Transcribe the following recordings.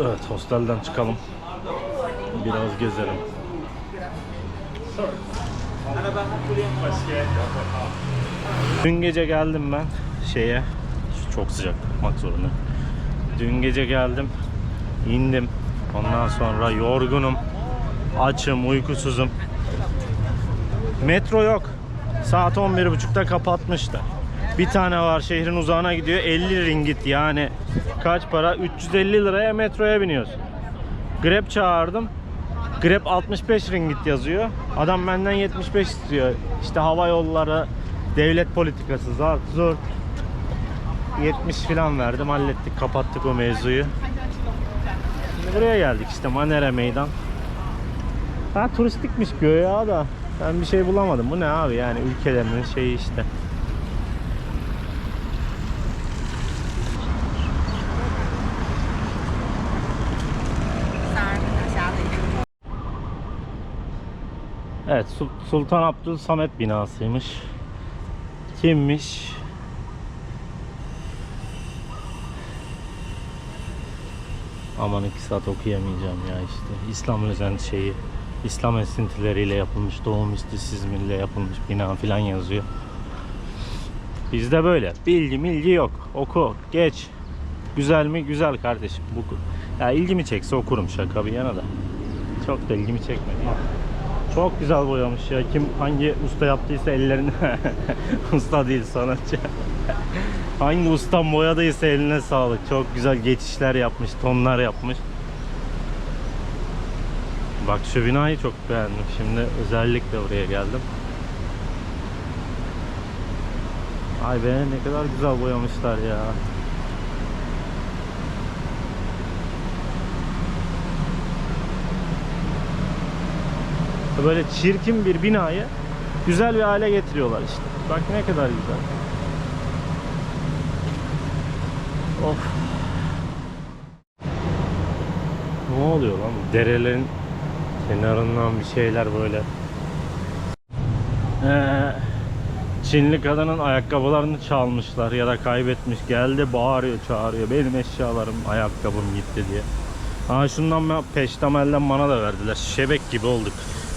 Evet hostelden çıkalım. Biraz gezelim. Dün gece geldim ben şeye. Çok sıcak bakmak zorunda. Dün gece geldim. indim. Ondan sonra yorgunum. Açım, uykusuzum. Metro yok. Saat 11.30'da kapatmışlar. Bir tane var şehrin uzağına gidiyor 50 ringit yani kaç para 350 liraya metroya biniyoruz. Grab çağırdım. Grab 65 ringit yazıyor. Adam benden 75 istiyor. İşte hava yolları devlet politikası zar zor. 70 falan verdim hallettik kapattık o mevzuyu. Şimdi buraya geldik işte Manere Meydan. Ha turistikmiş göğe da ben bir şey bulamadım. Bu ne abi yani ülkelerinin şeyi işte. Evet Sul- Sultan Abdül Samet binasıymış. Kimmiş? Aman iki saat okuyamayacağım ya işte. İslam özen şeyi. İslam esintileriyle yapılmış, doğu mistisizmiyle yapılmış bina filan yazıyor. Bizde böyle. Bilgi milgi yok. Oku, geç. Güzel mi? Güzel kardeşim. Bu ya ilgimi çekse okurum şaka bir yana da. Çok da ilgimi çekmedi. Çok güzel boyamış ya. Kim hangi usta yaptıysa ellerini usta değil sanatçı. hangi ustam boyadıysa eline sağlık. Çok güzel geçişler yapmış, tonlar yapmış. Bak şu binayı çok beğendim. Şimdi özellikle buraya geldim. Ay be ne kadar güzel boyamışlar ya. Böyle çirkin bir binayı güzel bir hale getiriyorlar işte. Bak ne kadar güzel. Of. Ne oluyor lan? Derelerin kenarından bir şeyler böyle. Ee, Çinli kadının ayakkabılarını çalmışlar ya da kaybetmiş. Geldi bağırıyor çağırıyor. Benim eşyalarım ayakkabım gitti diye. Ha şundan peştemelden bana da verdiler. Şebek gibi olduk.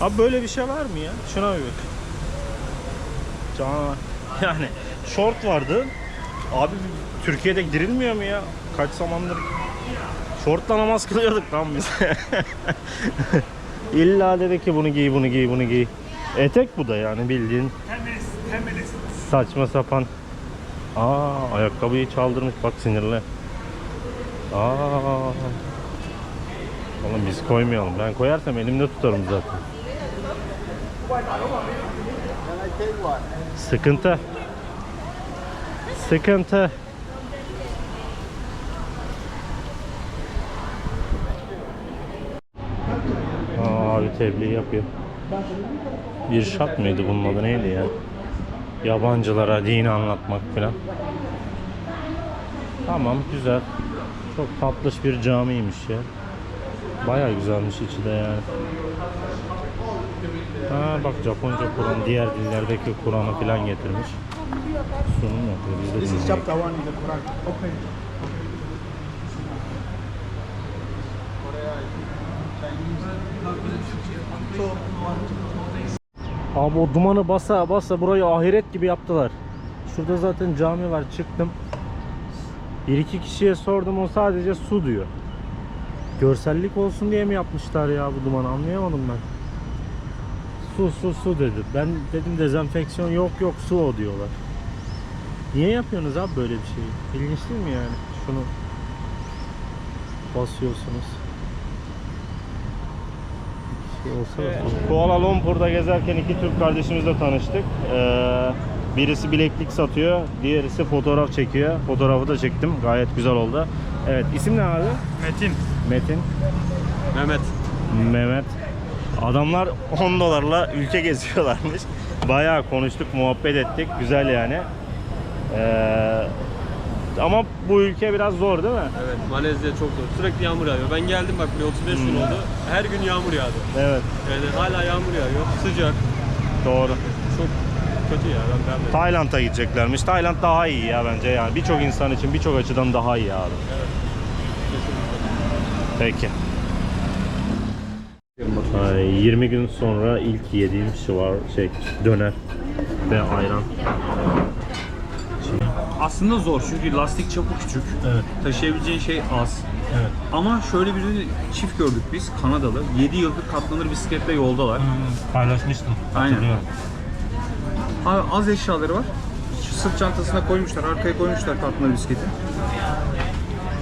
Abi böyle bir şey var mı ya? Şuna bir bak. Canavar. Yani short vardı. Abi Türkiye'de girilmiyor mu ya? Kaç zamandır Şortla namaz kılıyorduk lan biz. İlla dedi ki bunu giy, bunu giy, bunu giy. Etek bu da yani bildiğin. Saçma sapan. Aa ayakkabıyı çaldırmış bak sinirli. Aa. Oğlum biz koymayalım. Ben koyarsam elimde tutarım zaten. Sıkıntı. Sıkıntı. Aa, abi tebliğ yapıyor. Bir şart mıydı bunun adı neydi ya? Yabancılara dini anlatmak falan. Tamam güzel. Çok tatlış bir camiymiş ya. Baya güzelmiş içi de yani. Ha bak Japonca Kur'an, diğer dillerdeki Kur'an'ı falan getirmiş. Sunum yapıyor. Biz de This is chapter one in the Quran. Open. Abi o dumanı basa basa burayı ahiret gibi yaptılar. Şurada zaten cami var çıktım. Bir iki kişiye sordum o sadece su diyor. Görsellik olsun diye mi yapmışlar ya bu dumanı anlayamadım ben. Su su su dedi. Ben dedim dezenfeksiyon yok yok su o diyorlar. Niye yapıyorsunuz abi böyle bir şeyi? İlginç değil mi yani? Şunu basıyorsunuz. Şey olsa da- Kuala Lumpur'da gezerken iki Türk kardeşimizle tanıştık. Ee, birisi bileklik satıyor, diğerisi fotoğraf çekiyor. Fotoğrafı da çektim. Gayet güzel oldu. Evet, isim ne abi? Metin. Metin. Mehmet. Mehmet. Adamlar 10 dolarla ülke geziyorlarmış. Bayağı konuştuk, muhabbet ettik. Güzel yani. Ee, ama bu ülke biraz zor değil mi? Evet Malezya çok zor. Sürekli yağmur yağıyor. Ben geldim bak buraya 35 gün Hmm. oldu. Her gün yağmur yağdı. Evet, Yani hala yağmur yağıyor. Sıcak. doğru. Çok kötü ya ben beğenmedim. Tayland'a gideceklermiş. Tayland daha iyi ya bence yani. Birçok insan için birçok açıdan daha iyi abi. Kesinlikle. Peki. Ay, 20 gün sonra ilk yediğim şey var şey döner ve ayran. Aslında zor çünkü lastik çapı küçük. Evet. Taşıyabileceğin şey az. Evet. Ama şöyle bir çift gördük biz Kanadalı. 7 yıldır katlanır bisikletle yoldalar. Paylaşmıştım. Aynen. Abi az eşyaları var. Sırt çantasına koymuşlar, arkaya koymuşlar katlanır bisikleti.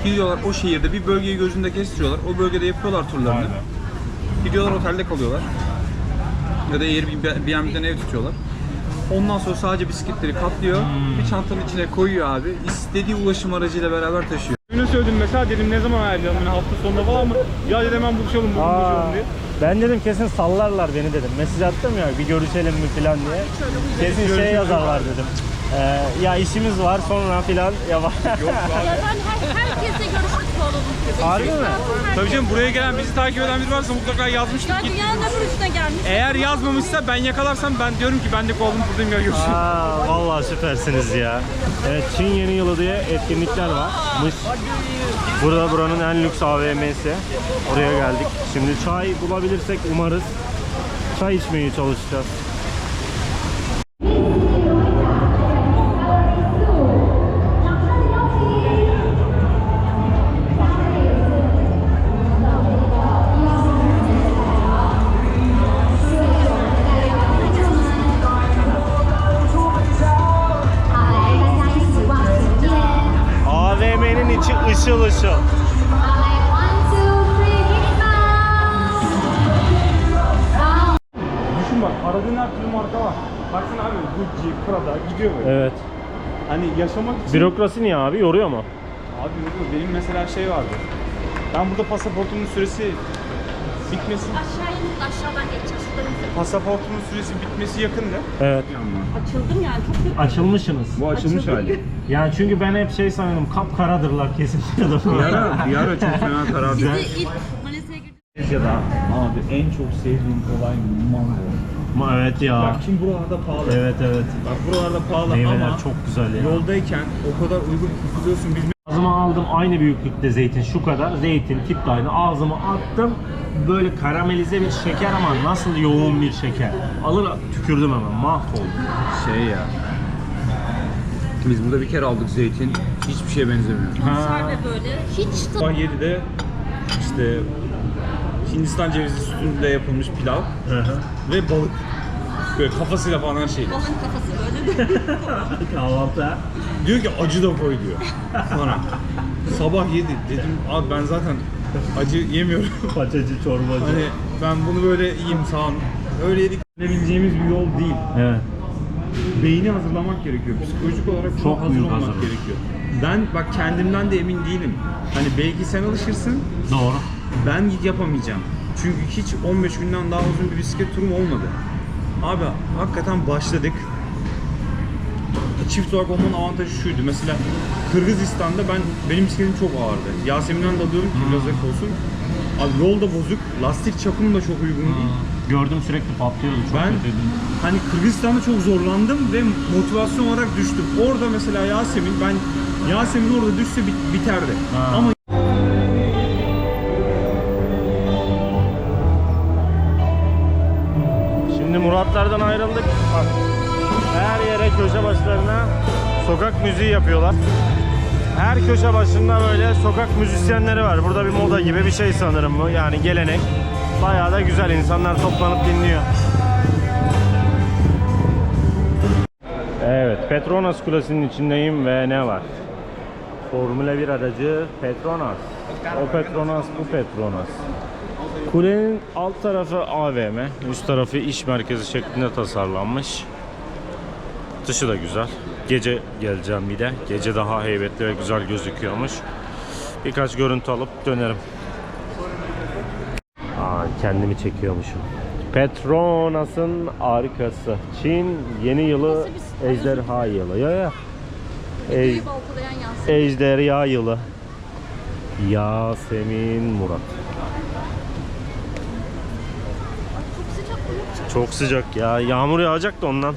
Gidiyorlar o şehirde bir bölgeyi gözünde kestiriyorlar. O bölgede yapıyorlar turlarını. Be. Gidiyorlar otelde kalıyorlar. Ya da Airbnb'den ev tutuyorlar. Ondan sonra sadece bisikletleri katlıyor. Hmm. Bir çantanın içine koyuyor abi. İstediği ulaşım aracıyla beraber taşıyor. Ünlü söyledim mesela dedim ne zaman ayarlayalım yani hafta sonunda falan mı? Ya dedim hemen buluşalım bugün Aa, buluşalım diye. ben dedim kesin sallarlar beni dedim. Mesaj attım ya bir görüşelim mi falan diye. Kesin şey yazarlar dedim. Ee, ya işimiz var sonra filan. Ya, Yok Ya abi. ben her, herkesle görüştük olalım. Harbi mi? Tabii canım buraya gelen bizi takip eden biri varsa mutlaka yazmıştık Ya ki. dünyanın öbür ucuna gelmiş. Eğer yazmamışsa ben yakalarsam ben diyorum ki ben de kovalım buradayım ya görüşürüz. Aa, vallahi süpersiniz ya. Evet Çin Yeni Yılı diye etkinlikler varmış. Burada buranın en lüks AVM'si. Oraya geldik. Şimdi çay bulabilirsek umarız çay içmeye çalışacağız. İçi ışıl ışıl. Düşün bak aradığın her türlü marka var. Baksana abi Gucci, Prada gidiyor böyle. Evet. Hani yaşamak için... Bürokrasi niye abi? Yoruyor mu? Abi yok, benim mesela şey vardı. Ben burada pasaportumun süresi bitmesi, Aşağı inip aşağıdan geçeceğiz. Pasaportumun süresi bitmesi yakındı. Evet. Açıldım yani çok kötü. Açılmışsınız. Bu açılmış hali. Yani çünkü ben hep şey sanıyordum kapkaradırlar kesin. Bir ara, bir ara çok fena karar Bizi ilk Malezya'ya girdik. Malezya'da abi en çok sevdiğim olay mango. Ma evet ya. Bak şimdi buralarda pahalı. Evet evet. Bak buralarda pahalı Meyveler ama çok güzel ya. yoldayken o kadar uygun kurtuluyorsun biz Ağzıma aldım aynı büyüklükte zeytin şu kadar. Zeytin tip de aynı. Ağzıma attım. Böyle karamelize bir şeker ama nasıl yoğun bir şeker. Alır tükürdüm hemen mahvoldum. şey ya. Biz burada bir kere aldık zeytin. Hiçbir şeye benzemiyor. Konserve böyle. Hiç tadı Sabah 7'de işte Hindistan cevizi sütünde yapılmış pilav Hı hı. ve balık. Böyle kafasıyla falan her şey. balın kafası böyle. Kahvaltı. Diyor ki acı da koy diyor. Bana. Sabah 7 dedim abi ben zaten acı yemiyorum. Paçacı çorbacı. hani ben bunu böyle yiyeyim sağ olun. Öyle yedik. Gidebileceğimiz bir yol değil. Evet. Beyni hazırlamak gerekiyor. Psikolojik olarak çok, Çok hazır büyük olmak hazırlık. gerekiyor. Ben bak kendimden de emin değilim. Hani belki sen alışırsın, Doğru. ben yapamayacağım. Çünkü hiç 15 günden daha uzun bir bisiklet turum olmadı. Abi hakikaten başladık. Çift olarak olmanın avantajı şuydu. Mesela Kırgızistan'da ben benim bisikletim çok ağırdı. Yasemin'den de alıyorum ki biraz ek olsun. Abi yol da bozuk, lastik çapım da çok uygun değil. Gördüm sürekli patlıyordu. Çok Ben kötüydü. hani Kırgızistan'da çok zorlandım ve motivasyon olarak düştüm. Orada mesela Yasemin, ben Yasemin orada düşse bit- biterdi. Ha. Ama Şimdi Muratlardan ayrıldık. Bak. Her yere köşe başlarına sokak müziği yapıyorlar. Her köşe başında böyle sokak müzisyenleri var. Burada bir moda gibi bir şey sanırım bu. Yani gelenek. Bayağı da güzel. insanlar toplanıp dinliyor. Evet, Petronas Kulesi'nin içindeyim ve ne var? Formula 1 aracı Petronas. O Petronas, bu Petronas. Kulenin alt tarafı AVM, üst tarafı iş merkezi şeklinde tasarlanmış. Dışı da güzel. Gece geleceğim bir de. Gece daha heybetli ve güzel gözüküyormuş. Birkaç görüntü alıp dönerim. Aa, kendimi çekiyormuşum. Petronas'ın arkası. Çin yeni yılı ejderha yılı. Ya ya. Ej, ejderha yılı. Yasemin Murat. Çok sıcak ya. Yağmur yağacak da ondan.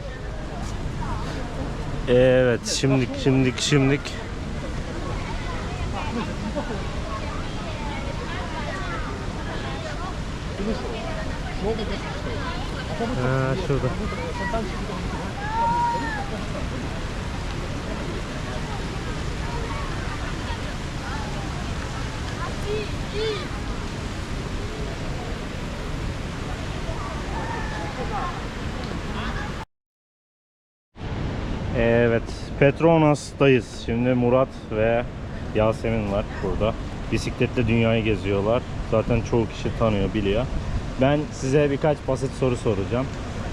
Evet, şimdik şimdik şimdik. Ha, şurada. Petronas'tayız. Şimdi Murat ve Yasemin var burada. Bisikletle dünyayı geziyorlar. Zaten çoğu kişi tanıyor, biliyor. Ben size birkaç basit soru soracağım.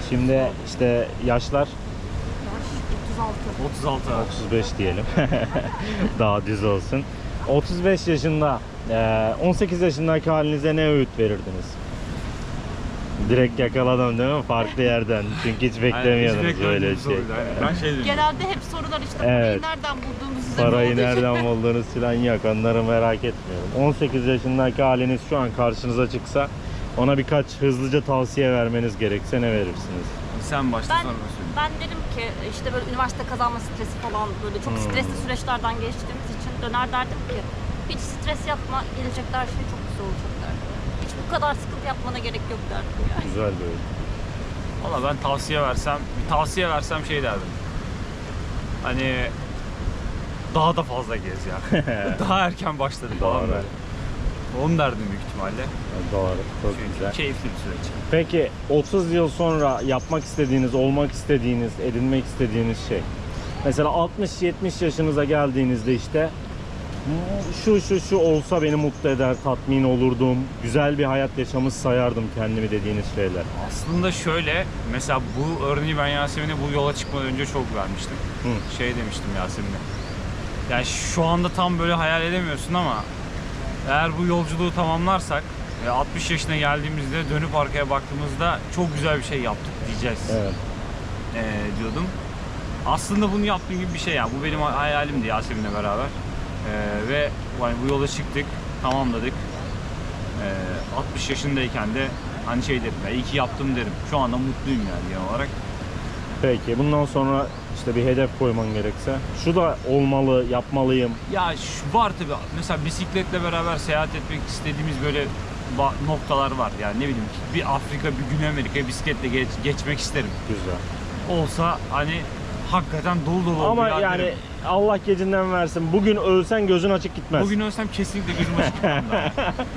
Şimdi işte yaşlar 36 abi. 35 diyelim. Daha düz olsun. 35 yaşında, eee, 18 yaşındaki halinize ne öğüt verirdiniz? Direkt yakaladım değil mi? Farklı yerden. Çünkü hiç beklemiyordunuz böyle şey. Ben şey dedim. Genelde hep sorular işte Evet. parayı nereden bulduğumu size Parayı nereden bulduğunuz falan yok. Onları merak etmiyorum. 18 yaşındaki haliniz şu an karşınıza çıksa ona birkaç hızlıca tavsiye vermeniz gerekse ne verirsiniz? Sen başla Ben, sonra ben söyleyeyim. ben derim ki işte böyle üniversite kazanma stresi falan böyle çok Hmm. stresli süreçlerden geçtiğimiz için döner derdim ki hiç stres yapma gelecekte her şey çok güzel olacak derdim. Bu kadar sıkıntı yapmana gerek yok derdim yani. Güzel böyle. Valla ben tavsiye versem, bir tavsiye versem şey derdim. Hani daha da fazla gez ya. daha erken başladı falan Doğru. böyle. Onu derdim büyük ihtimalle. Doğru. Çok Çünkü güzel. keyifli bir süreç. Peki 30 yıl sonra yapmak istediğiniz, olmak istediğiniz, edinmek istediğiniz şey. Mesela 60-70 yaşınıza geldiğinizde işte şu şu şu olsa beni mutlu eder, tatmin olurdum, güzel bir hayat yaşamış sayardım kendimi dediğiniz şeyler. Aslında şöyle, mesela bu örneği ben Yasemin'e bu yola çıkmadan önce çok vermiştim. Hı. Şey demiştim Yasemin'e. Yani şu anda tam böyle hayal edemiyorsun ama eğer bu yolculuğu tamamlarsak ve 60 yaşına geldiğimizde dönüp arkaya baktığımızda çok güzel bir şey yaptık diyeceğiz Evet. ee, diyordum. Aslında bunu yaptığım gibi bir şey yani. Bu benim hayalimdi Yasemin'le beraber. Ee, ve yani bu yola çıktık, tamamladık. Ee, 60 yaşındayken de hani şey derim, ya iyi ki yaptım derim. Şu anda mutluyum yani genel olarak. Peki bundan sonra işte bir hedef koyman gerekse şu da olmalı, yapmalıyım. Ya şu var tabi mesela bisikletle beraber seyahat etmek istediğimiz böyle noktalar var. Yani ne bileyim bir Afrika, bir Güney Amerika'ya bisikletle geç- geçmek isterim. Güzel. Olsa hani hakikaten dolu dolu Ama ya yani derim. Allah gecinden versin. Bugün ölsen gözün açık gitmez. Bugün ölsem kesinlikle gözüm açık gitmem ben.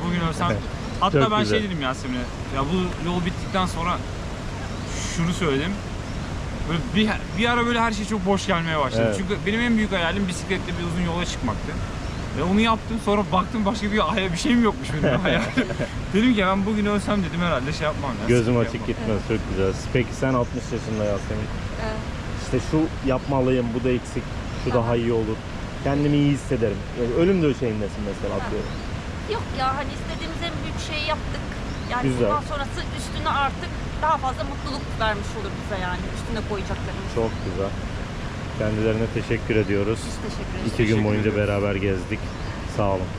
Bugün ölsem hatta Çok ben güzel. şey dedim Yasemin'e ya bu yol bittikten sonra şunu söyledim. Böyle bir, bir ara böyle her şey çok boş gelmeye başladı. Evet. Çünkü benim en büyük hayalim bisikletle bir uzun yola çıkmaktı. Ve onu yaptım sonra baktım başka bir hayal bir şeyim yokmuş benim hayalim. dedim ki ben bugün ölsem dedim herhalde şey yapmam ya. Gözüm açık yapmam. gitmez. Çok güzel. Peki sen 60 yaşında Yasemin. Evet. İşte şu yapmalıyım, bu da eksik, şu daha iyi olur. Kendimi iyi hissederim. Yani ölüm döşeğindesin mesela atıyorum. Yok ya hani istediğimiz en büyük şeyi yaptık. Yani Güzel. bundan sonrası üstüne artık daha fazla mutluluk vermiş olur bize yani üstüne koyacaklarımız. Çok güzel. Kendilerine teşekkür ediyoruz. Biz teşekkür ederiz. İki gün boyunca beraber gezdik. Sağ olun.